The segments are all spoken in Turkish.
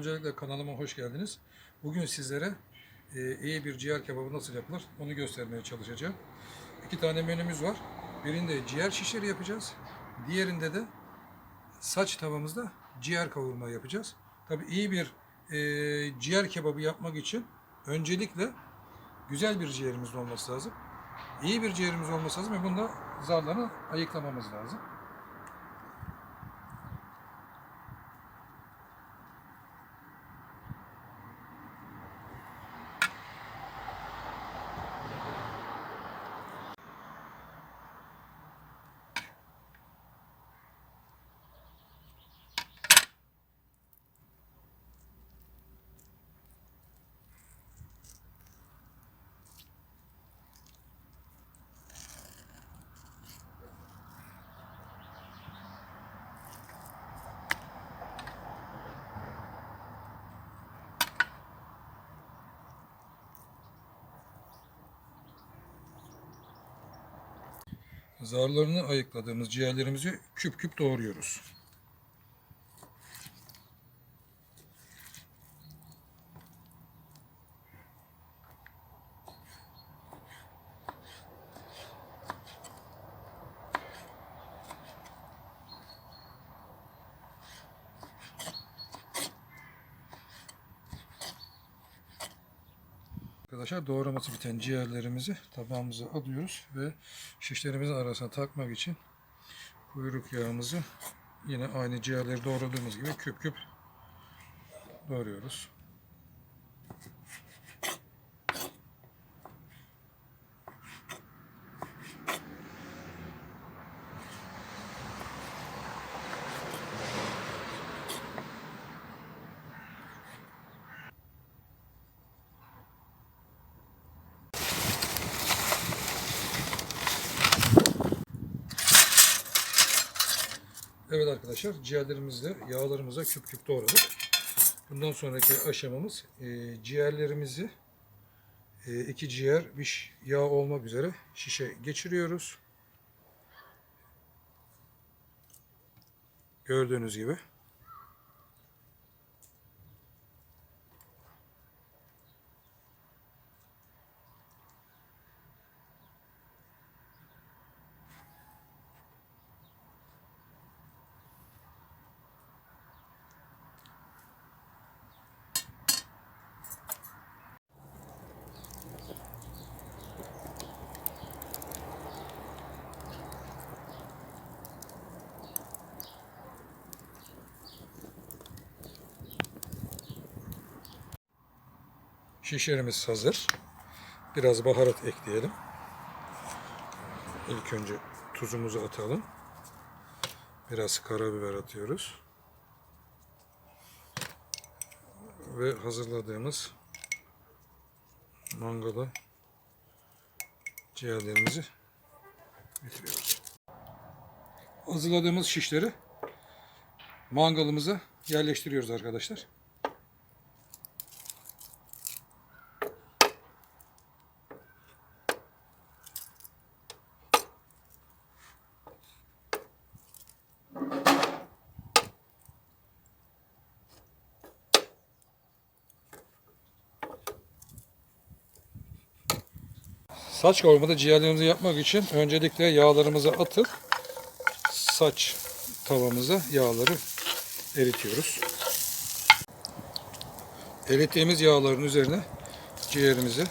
Öncelikle kanalıma hoş geldiniz. Bugün sizlere e, iyi bir ciğer kebabı nasıl yapılır onu göstermeye çalışacağım. İki tane menümüz var. Birinde ciğer şişleri yapacağız. Diğerinde de saç tavamızda ciğer kavurma yapacağız. Tabii iyi bir e, ciğer kebabı yapmak için öncelikle güzel bir ciğerimiz olması lazım. İyi bir ciğerimiz olması lazım ve bunda zarlarını ayıklamamız lazım. Zarlarını ayıkladığımız ciğerlerimizi küp küp doğruyoruz. Arkadaşlar doğraması biten ciğerlerimizi tabağımıza alıyoruz ve şişlerimizin arasına takmak için kuyruk yağımızı yine aynı ciğerleri doğradığımız gibi küp küp doğruyoruz. Evet arkadaşlar ciğerlerimizi de yağlarımıza küp küp doğradık. Bundan sonraki aşamamız e, ciğerlerimizi e, iki ciğer bir yağ olmak üzere şişe geçiriyoruz. Gördüğünüz gibi. Şişlerimiz hazır. Biraz baharat ekleyelim. İlk önce tuzumuzu atalım. Biraz karabiber atıyoruz. Ve hazırladığımız mangala ciğerlerimizi getiriyoruz. Hazırladığımız şişleri mangalımıza yerleştiriyoruz arkadaşlar. Saç kavurmada ciğerlerimizi yapmak için öncelikle yağlarımızı atıp saç tavamıza yağları eritiyoruz. Erittiğimiz yağların üzerine ciğerimizi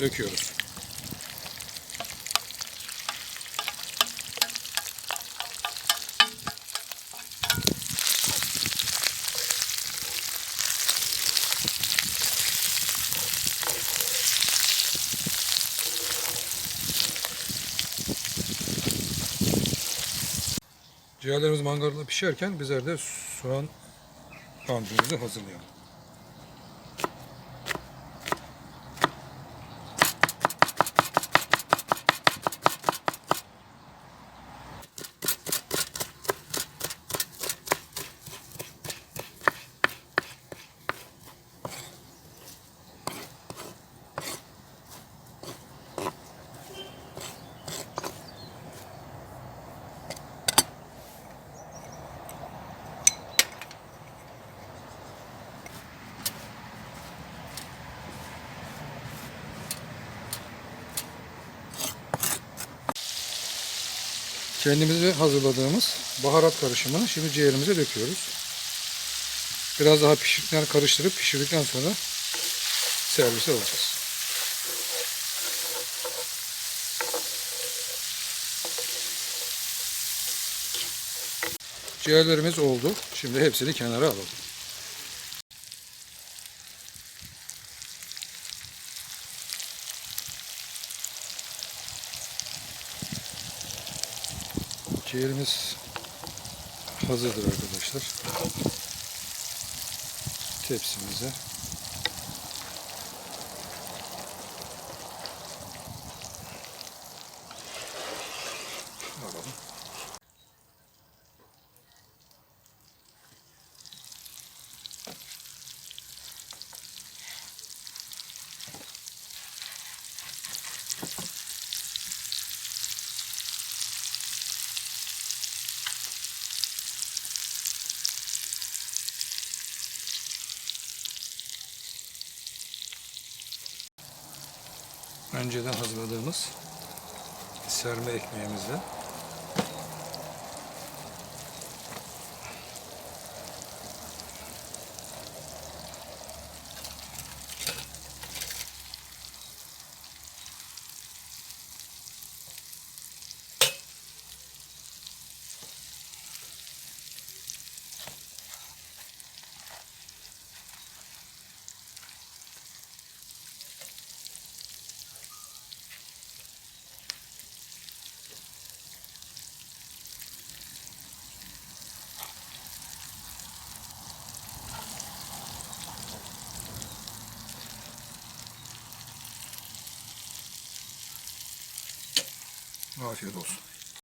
döküyoruz. Ciğerlerimiz mangalda pişerken bizler de soğan tandırımızı hazırlayalım. Kendimize hazırladığımız baharat karışımını şimdi ciğerimize döküyoruz. Biraz daha pişirdikten karıştırıp pişirdikten sonra servise alacağız. Ciğerlerimiz oldu. Şimdi hepsini kenara alalım. Ciğerimiz hazırdır arkadaşlar. Tepsimize alalım. Önceden hazırladığımız serme ekmeğimizle afiyet olsun.